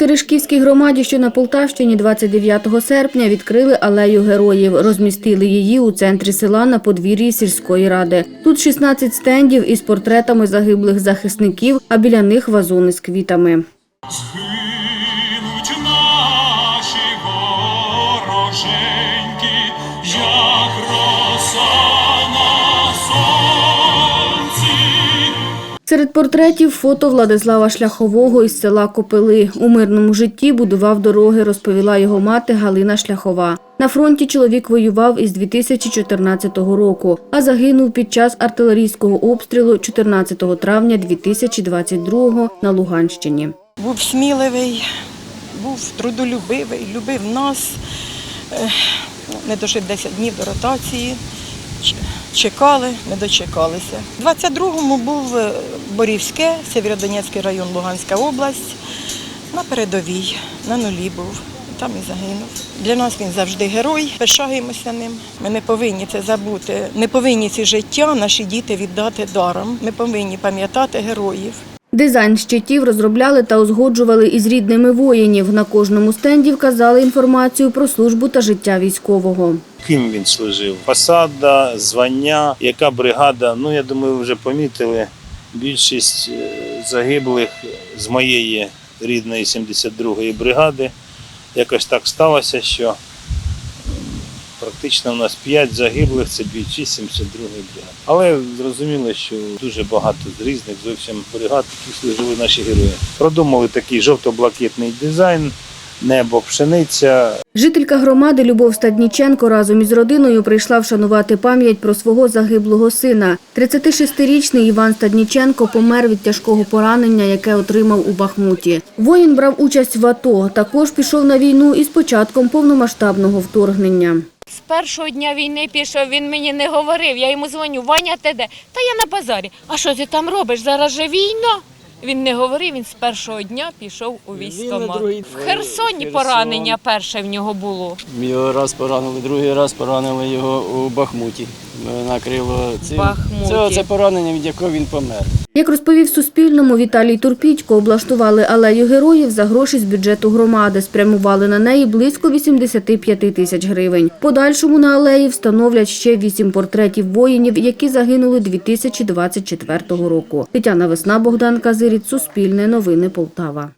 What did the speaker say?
Терешківській громаді, що на Полтавщині 29 серпня відкрили алею героїв. Розмістили її у центрі села на подвір'ї сільської ради. Тут 16 стендів із портретами загиблих захисників, а біля них вазони з квітами. Серед портретів фото Владислава Шляхового із села Копили. У мирному житті будував дороги, розповіла його мати Галина Шляхова. На фронті чоловік воював із 2014 року, а загинув під час артилерійського обстрілу 14 травня 2022 на Луганщині. Був сміливий, був трудолюбивий, любив нас. Не дожив 10 днів до ротації. Чекали, не дочекалися. У 22-му був е, Борівське, Сєвєродонецький район, Луганська область. На передовій, на нулі був. Там і загинув. Для нас він завжди герой. Пишаємося ним. Ми не повинні це забути. Не повинні ці життя наші діти віддати даром. Ми повинні пам'ятати героїв. Дизайн щитів розробляли та узгоджували із рідними воїнів. На кожному стенді вказали інформацію про службу та життя військового. Ким він служив? Посада, звання, яка бригада. Ну, я думаю, ви вже помітили. Більшість е, загиблих з моєї рідної 72-ї бригади. Якось так сталося, що практично у нас 5 загиблих це бійці 72-ї бригади. Але зрозуміло, що дуже багато з різних зовсім бригад, які служили наші герої. Продумали такий жовто-блакитний дизайн, небо, пшениця, Жителька громади Любов Стадніченко разом із родиною прийшла вшанувати пам'ять про свого загиблого сина. 36-річний Іван Стадніченко помер від тяжкого поранення, яке отримав у Бахмуті. Воїн брав участь в АТО. Також пішов на війну із початком повномасштабного вторгнення. З першого дня війни пішов, він мені не говорив. Я йому дзвоню, Ваня, ти де? Та я на базарі. А що ти там робиш? Зараз же війна. Він не говорив, він з першого дня пішов у військкомат. другий В Херсоні Херсон. поранення перше в нього було. Його раз поранили, другий раз поранили його у Бахмуті. Накрило це Бахмуті. Це оце поранення, від якого він помер. Як розповів Суспільному, Віталій Турпітько облаштували алею героїв за гроші з бюджету громади. Спрямували на неї близько 85 тисяч гривень. Подальшому на алеї встановлять ще вісім портретів воїнів, які загинули 2024 року. Тетяна Весна, Богдан Казиріт, Суспільне новини Полтава.